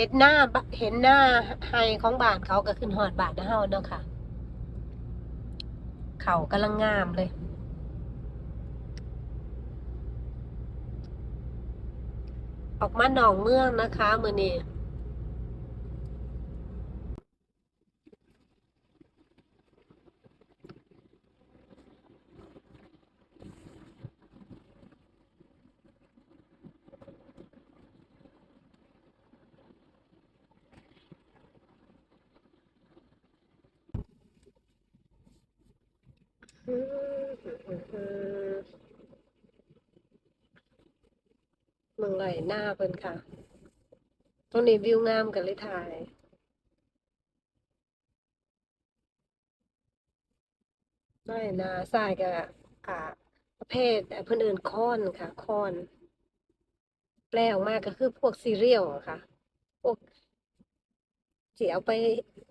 เห็นหน้าเห็นหน้าไฮของบาทเขาก็ขึ้นหอดบาทนะเฮาเนาะค่ะ เขากำลังงามเลย ออกมาหนองเมืองนะคะมือนี้ เมืองไหลหน้าเพิ่นค่ะ ตรงนี้วิวงามกันเลยถ่ายไม่นาทรายกับอ่า ประเภทเพิ่อนเอิ้นค้อนค่ะค้อน แปลออกมาก็คือพวกซีเรียลอะค่ะ พวกสิเอาไป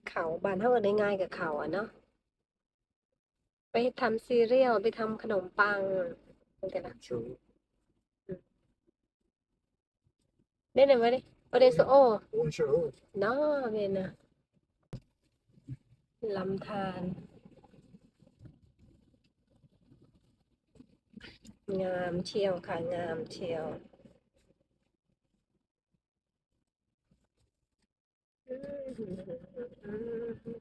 เขาบานเฮาก็ได้ง่ายกับเขาอะเนาะ ไปทำซีเรียลไปทำขนมปังมันก็นะ True. ได้ไหนวะดิโอเดโซโอ Bonjour. เนาะเวนนะลำธารงามเชียวค่ะ งามเชียวอืม